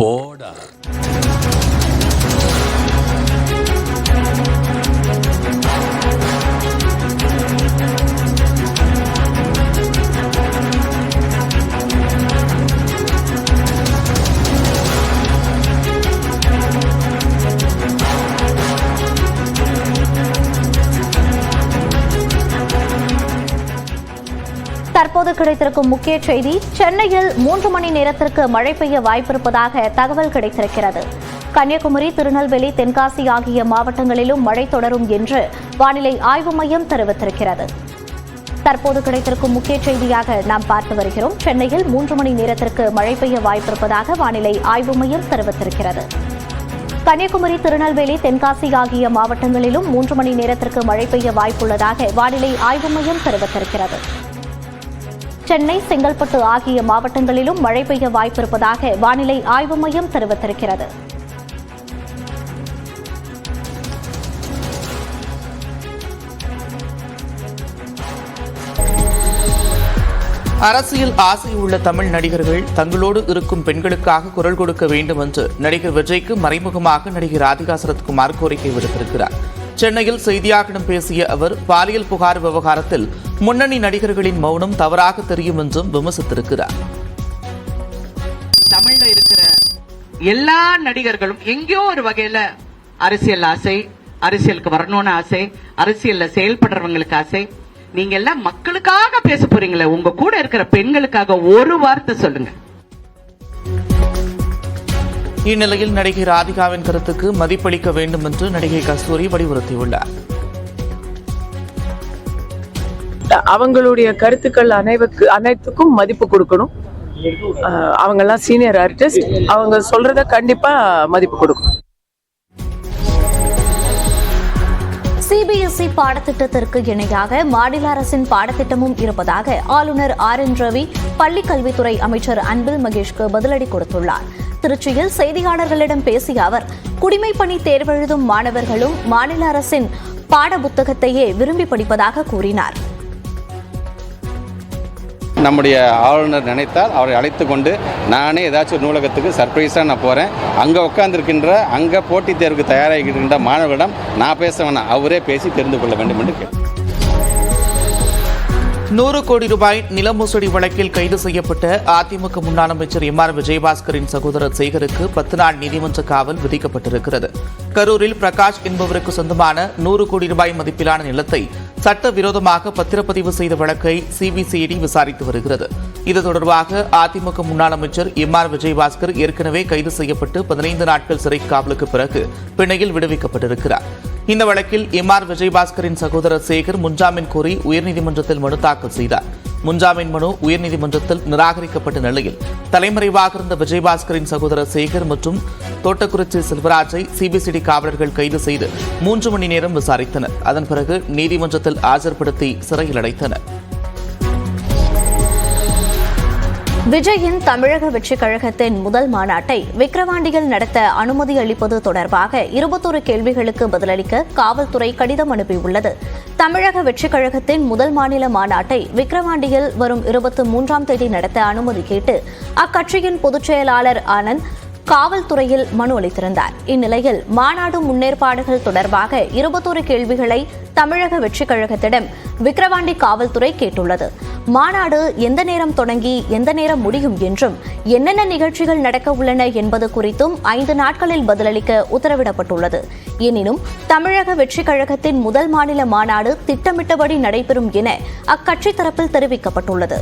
போடா தற்போது கிடைத்திருக்கும் முக்கிய செய்தி சென்னையில் மூன்று மணி நேரத்திற்கு மழை பெய்ய வாய்ப்பிருப்பதாக தகவல் கிடைத்திருக்கிறது. கன்னியாகுமரி திருநெல்வேலி தென்காசி ஆகிய மாவட்டங்களிலும் மழை தொடரும் என்று வானிலை ஆய்வு மையம் தெரிவித்திருக்கிறது. தற்போது கிடைத்திருக்கும் முக்கிய செய்தியாக நாம் பார்த்து வருகிறோம். சென்னையில் மூன்று மணி நேரத்திற்கு மழை பெய்ய வாய்ப்பிருப்பதாக வானிலை ஆய்வு மையம் தெரிவித்திருக்கிறது. கன்னியாகுமரி திருநெல்வேலி தென்காசி ஆகிய மாவட்டங்களிலும் மூன்று மணி நேரத்திற்கு மழை பெய்ய வாய்ப்புள்ளதாக வானிலை ஆய்வு மையம் தெரிவித்திருக்கிறது. சென்னை செங்கல்பட்டு ஆகிய மாவட்டங்களிலும் மழை பெய்ய வாய்ப்பிருப்பதாக வானிலை ஆய்வு மையம் தெரிவித்திருக்கிறது. அரசியல் ஆசை உள்ள தமிழ் நடிகர்கள் தங்களோடு இருக்கும் பெண்களுக்காக குரல் கொடுக்க வேண்டும் என்று நடிகர் விஜய்க்கு மறைமுகமாக நடிகர் ராதிகா சரத்குமார் கோரிக்கை விடுத்திருக்கிறார். சென்னையில் செய்தியாளர்களிடம் பேசிய அவர் பாலியல் புகார் விவகாரத்தில் முன்னணி நடிகர்களின் மௌனம் தவறாக தெரியும் என்றும் விமர்சித்திருக்கிறார். தமிழ்ல இருக்கிற எல்லா நடிகர்களும் எங்கேயோ ஒரு வகையில அரசியல் ஆசை அரசியலுக்கு வரணும்னு ஆசை அரசியல்ல செயல்படுறவங்களுக்கு ஆசை. நீங்க எல்லாம் மக்களுக்காக பேச போறீங்களே உங்க கூட இருக்கிற பெண்களுக்காக ஒரு வார்த்தை சொல்லுங்க. இந்நிலையில் நடிகை ராதிகாவின் கருத்துக்கு மதிப்பளிக்க வேண்டும் என்று நடிகை கஸ்தூரி வலியுறுத்தியுள்ளார். அவங்களுடைய கருத்துக்கள் அனைவருக்கு அனைத்துக்கும் மதிப்பு கொடுக்கணும். அவங்கெல்லாம் சீனியர் ஆர்டிஸ்ட் அவங்க சொல்றத கண்டிப்பா மதிப்பு கொடுக்கணும். சிபிஎஸ்இ பாடத்திட்டத்திற்கு இணையாக மாநில அரசின் பாடத்திட்டமும் இருப்பதாக ஆளுநர் ஆர் என் ரவி பள்ளிக்கல்வித்துறை அமைச்சர் அன்பில் மகேஷ்க்கு பதிலடி கொடுத்துள்ளார். திருச்சியில் செய்தியாளர்களிடம் பேசிய அவர் குடிமைப்பணி தேர்வெழுதும் மாணவர்களும் மாநில அரசின் பாட புத்தகத்தையே விரும்பி படிப்பதாக கூறினார். நம்முடைய ஆளுநர் நினைத்தால் அவரை அழைத்து கொண்டு நானே ஏதாச்சும் ஒரு நூலகத்துக்கு சர்ப்ரைஸாக நான் போகிறேன் அங்கே உட்காந்துருக்கின்ற அங்கே போட்டித் தேர்வுக்கு தயாராகிக்கின்ற மாணவர்களிடம் நான் பேச வேணாம். அவரே பேசி தெரிந்து கொள்ள வேண்டும் என்று கேட்டேன் நூறு கோடி ரூபாய் நில மோசடி வழக்கில் கைது செய்யப்பட்ட அதிமுக முன்னாள் அமைச்சர் எம் ஆர் விஜயபாஸ்கரின் சகோதரர் சேகருக்கு பத்து நாள் நீதிமன்ற காவல் விதிக்கப்பட்டிருக்கிறது. கரூரில் பிரகாஷ் என்பவருக்கு சொந்தமான நூறு கோடி ரூபாய் மதிப்பிலான நிலத்தை சட்டவிரோதமாக பத்திரப்பதிவு செய்த வழக்கை சிபிசிஐடி விசாரித்து வருகிறது. இது தொடர்பாக அதிமுக முன்னாள் அமைச்சர் எம் ஆர் விஜயபாஸ்கர் ஏற்கனவே கைது செய்யப்பட்டு பதினைந்து நாட்கள் சிறை காவலுக்கு பிறகு பிணையில் விடுவிக்கப்பட்டிருக்கிறார். இந்த வழக்கில் எம் ஆர் விஜயபாஸ்கரின் சகோதரர் சேகர் முன்ஜாமீன் கோரி உயர்நீதிமன்றத்தில் மனு தாக்கல் செய்தார். முன்ஜாமீன் மனு உயர்நீதிமன்றத்தில் நிராகரிக்கப்பட்ட நிலையில் தலைமறைவாக இருந்த விஜயபாஸ்கரின் சகோதரர் சேகர் மற்றும் தோட்டக்குறிச்சி செல்வராஜை சிபிசிடி காவலர்கள் கைது செய்து மூன்று மணி நேரம் விசாரித்தனர். அதன் பிறகு நீதிமன்றத்தில் ஆஜர்படுத்தி சிறையில் அடைத்தனர். விஜயின் தமிழக வெற்றிக் கழகத்தின் முதல் மாநாட்டை விக்கிரவாண்டியில் நடத்த அனுமதி அளிப்பது தொடர்பாக இருபத்தொரு கேள்விகளுக்கு பதிலளிக்க காவல்துறை கடிதம் அனுப்பியுள்ளது. தமிழக வெற்றிக் கழகத்தின் முதல் மாநில மாநாட்டை விக்கிரவாண்டியில் வரும் இருபத்தி மூன்றாம் தேதி நடத்த அனுமதி கேட்டு அக்கட்சியின் பொதுச் செயலாளர் ஆனந்த் காவல்துறையில் மனு அளித்திருந்தார். இந்நிலையில் மாநாடு முன்னேற்பாடுகள் தொடர்பாக இருபத்தொரு கேள்விகளை தமிழக வெற்றிக் கழகத்திடம் விக்கிரவாண்டி காவல்துறை கேட்டுள்ளது. மாநாடு எந்த நேரம் தொடங்கி எந்த நேரம் முடியும் என்றும் என்னென்ன நிகழ்ச்சிகள் நடக்க உள்ளன என்பது குறித்தும் ஐந்து நாட்களில் பதிலளிக்க உத்தரவிடப்பட்டுள்ளது. எனினும் தமிழக வெற்றிக் கழகத்தின் முதல் மாநில மாநாடு திட்டமிட்டபடி நடைபெறும் என அக்கட்சி தரப்பில் தெரிவிக்கப்பட்டுள்ளது.